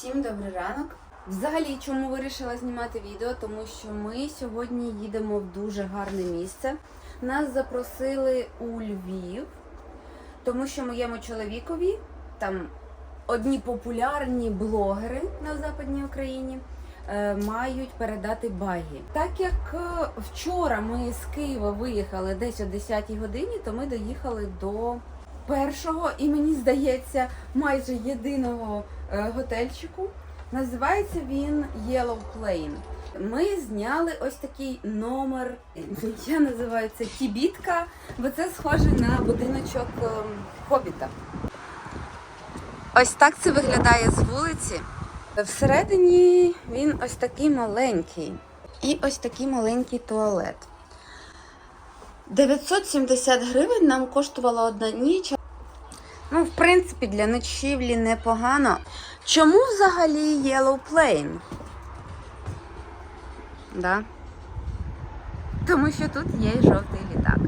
Всім добрий ранок. Взагалі, чому вирішила знімати відео? Тому що ми сьогодні їдемо в дуже гарне місце. Нас запросили у Львів, тому що моєму чоловікові там одні популярні блогери на Западній Україні е, мають передати баги. Так як е, вчора ми з Києва виїхали десь о 10 годині, то ми доїхали до першого і мені здається майже єдиного е, готельчику. Називається він Yellow Plane. Ми зняли ось такий номер. Я називаю це кібітка, бо це схоже на будиночок ем, хобіта. Ось так це виглядає з вулиці. Всередині він ось такий маленький. І ось такий маленький туалет. 970 гривень нам коштувала одна ніч. Ну, в принципі, для ночівлі непогано. Чому взагалі Yellow Plane? Да. Тому що тут є і жовтий літак.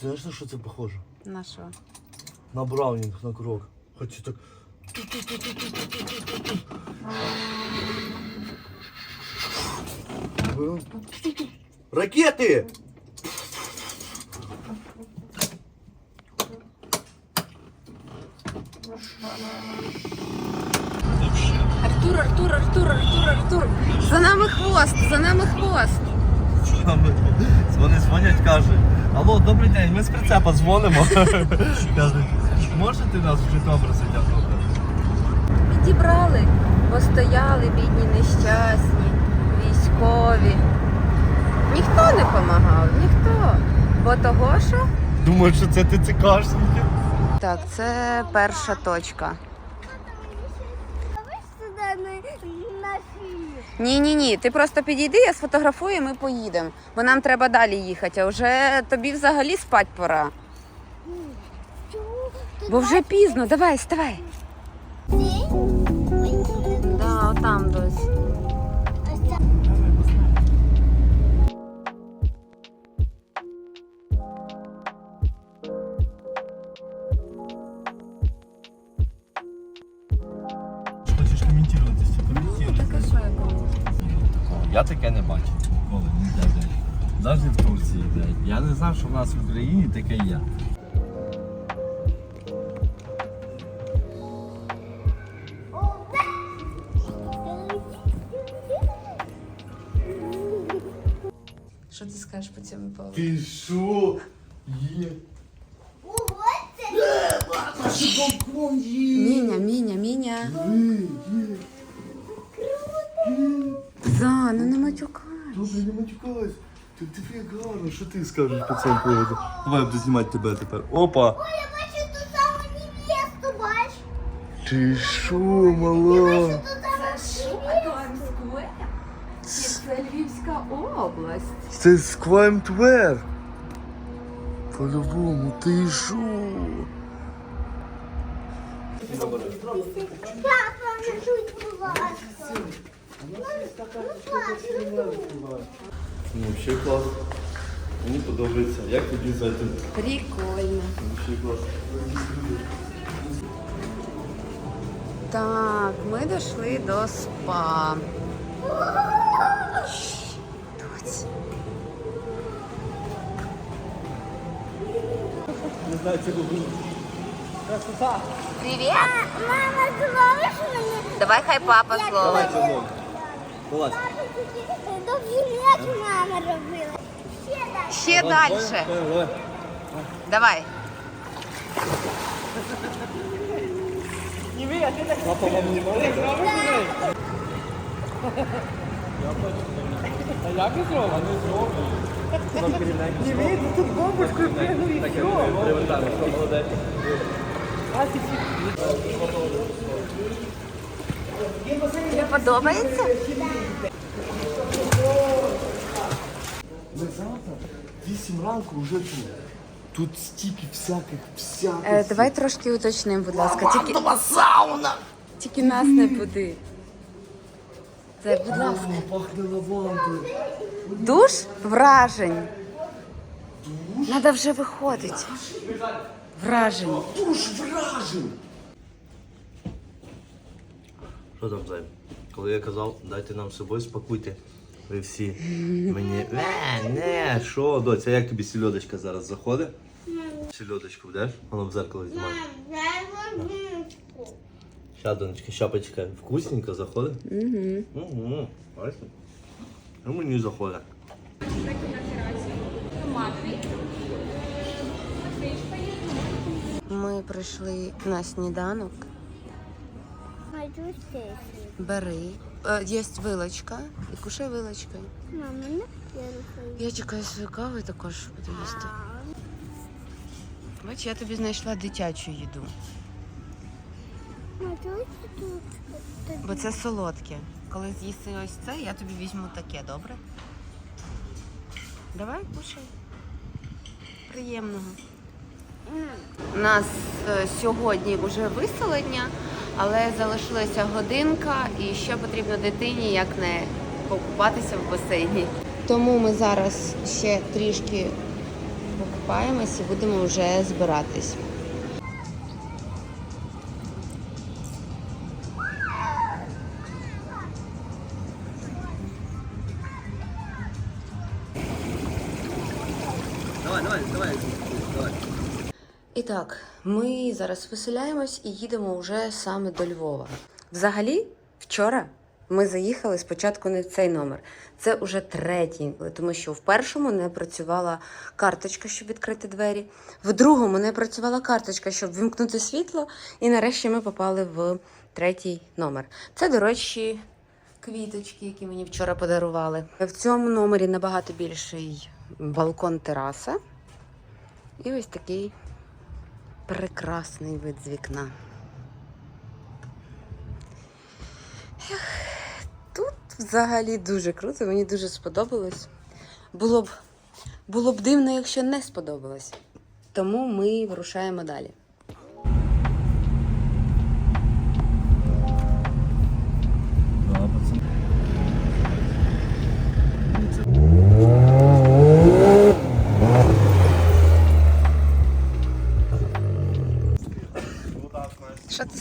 Знаєш на що це похоже? На що? На браунінг, на крок. Хочу так. Ракети! Артур, Артур, Артур, Артур, Артур. За нами хвост, за нами хвост. Вони дзвонять, кажуть. Алло, добрий день, ми з прицепа дзвонимо. Кажуть, можете нас в Житомир затягнути? Підібрали, бо стояли бідні нещасні, військові. Ніхто не допомагав, ніхто. Бо того що? Думають, що це ти ТЦКшники. Так, це перша точка. Ні, ні, ні. Ти просто підійди, я сфотографую, і ми поїдемо. Бо нам треба далі їхати. А вже тобі взагалі спать пора. Бо вже пізно, давай, ставай. Да, отам Я таке не бачив ніколи, ніде блядь. Навіть в Турції, блядь. Я не знав, що в нас в Україні таке є. Що ти скажеш по цьому поводу? Ти що? Є. Ого, це є. Міня, міня, міня. За, ну не матюкай. Добре, не матюкайся. Ти ти як гарно, що ти скажеш по цьому поводу? Давай я буду знімати тебе тепер. Опа! я бачу ту саму невесту, бач? Ти що, мала? Ту саму невесту. Це Львівська область. Це Сквайм Твер. По-любому, ти що? Папа, не жуй, будь ласка. Ну, взагалі клас. Мені подобається. Як тобі за це? Прикольно. Взагалі клас. Так, ми дійшли до спа. Не знаю, це буде. Привіт! Мама, зловиш мене? Давай хай папа зловить. Давай, Вилазь. Довгілет мама робила. Ще далі. Ще далі. Давай. Давай. Папа вам не може? Тобі подобається? Ми завтра 8 ранку вже тут. Тут стільки всяких, всяких. Е, давай трошки уточнимо, будь ласка. Тільки, Лавандова сауна! тільки нас не буди. Це, будь ласка. О, пахне лавандою. Душ вражень. Надо вже виходити. Вражені. Душ вражен! Що там, Зай? Коли я казав, дайте нам з собою, спакуйте. Ви всі мені. Не, не, що, доця, як тобі сільодочка зараз заходить? Сільодочку будеш? Воно в зеркало знімає. Ща, донечка, щапочка, вкусненько заходить? Угу. Угу, бачите? Ну мені заходить. Ми прийшли на сніданок. Бери. Е, Є вилочка. І кушай вилочкою. Мама, не. Я чекаю свою каву і також буду їсти. Бач, я тобі знайшла дитячу їду, бо це солодке. Коли з'їси ось це, я тобі візьму таке, добре? Давай, кушай. Приємного. У нас е, сьогодні вже виселення, але залишилася годинка і ще потрібно дитині як не покупатися в басейні. Тому ми зараз ще трішки покупаємось і будемо вже збиратись. Давай, давай, давай, давай. І так, ми зараз виселяємось і їдемо вже саме до Львова. Взагалі, вчора ми заїхали спочатку не в цей номер. Це уже третій, тому що в першому не працювала карточка, щоб відкрити двері. В другому не працювала карточка, щоб вимкнути світло. І нарешті ми попали в третій номер. Це, до речі, квіточки, які мені вчора подарували. В цьому номері набагато більший балкон тераса. І ось такий прекрасний вид з вікна. Ех, Тут взагалі дуже круто, мені дуже сподобалось. Було б, було б дивно, якщо не сподобалось. Тому ми вирушаємо далі.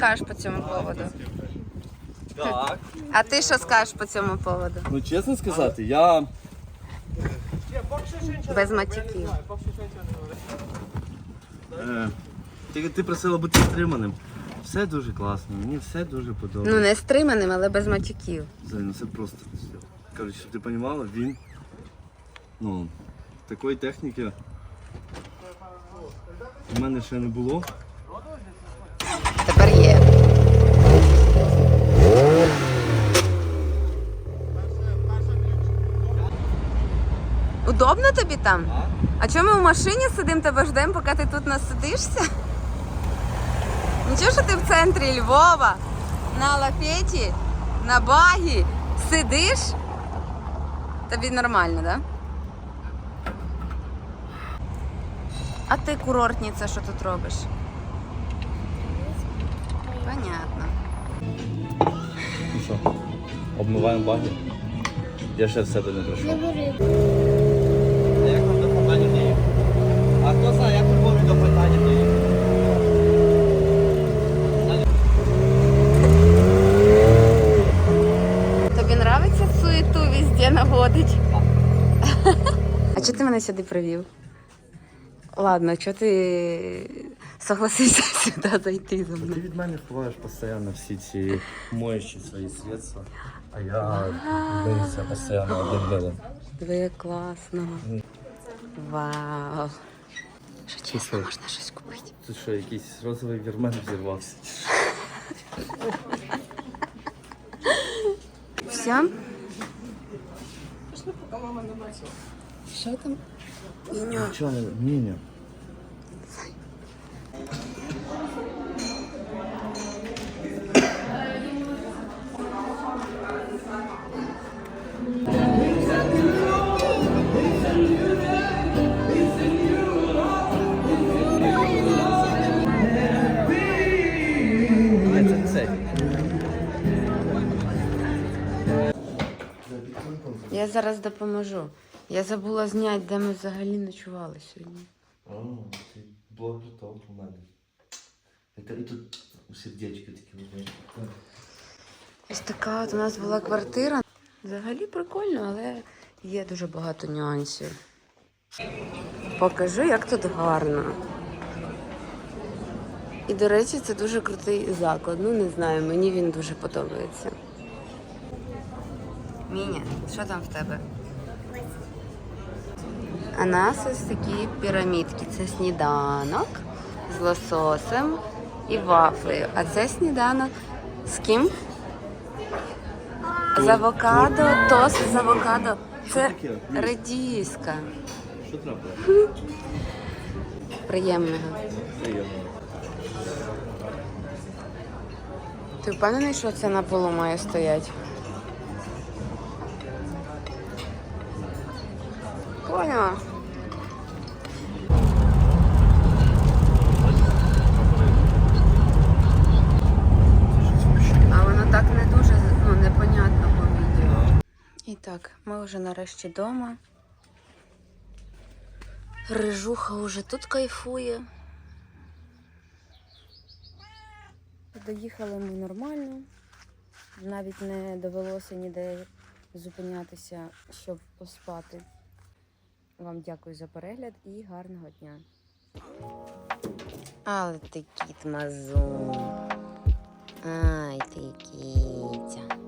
Скажеш по цьому поводу? Так. А ти що скажеш по цьому поводу? Ну чесно сказати, я. Без матюків. Е, ти, ти просила бути стриманим. Все дуже класно, мені все дуже подобається. Ну, не стриманим, але без матюків. Взагалі, ну це просто. Коротше, щоб ти розуміла, він. Ну, такої техніки в мене ще не було. Тепер є. Удобно тобі там? А чому ми в машині сидимо, тебе ждемо, поки ти тут насидишся? Нічого, що ти в центрі Львова, на лафеті, на багі, сидиш? Тобі нормально, так? Да? А ти курортниця, що тут робиш? Понятно. Ну що, обмиваємо баги. Я ще в себе не прийшов. Як вам до питання діє? А хто знає, як у Львові до питання діє? Тобі нравиться суету везде наводить? А чого ти мене сюди привів? Ладно, чого ти согласився сюди зайти за Ти мною? від мене ховаєш постійно всі ці моючі свої средства, а я дивлюся постійно один вилом. Диви, класно. Вау. Що Ти чесно, що? можна щось купити? Тут що, якийсь розовий вірмен взірвався? Все? Що там? Іньо. Чого, ні, ні. Це Я зараз допоможу. Я забула зняти, де ми взагалі ночували сьогодні. О, ти блогер топ. у мене. Это і тут сердечко таке. знаєш. Ось така от у нас була квартира. Взагалі прикольно, але є дуже багато нюансів. Покажу, як тут гарно. І, до речі, це дуже крутий заклад. Ну, не знаю, мені він дуже подобається. Міня, що там в тебе? А нас ось такі пірамідки. Це сніданок з лососем і вафлею. А це сніданок з ким? З авокадо, тост з авокадо. Це редіска. Що трапило? Приємного. Приємно. Ти впевнений, що це на полу має стояти? Поняла. А воно так не дуже ну, непонятно по відео. І так, ми вже нарешті вдома. Рижуха вже тут кайфує. Доїхали ми нормально. Навіть не довелося ніде зупинятися, щоб поспати. Вам дякую за перегляд і гарного дня. Але ти кіт мазун. Ай, ти кітя.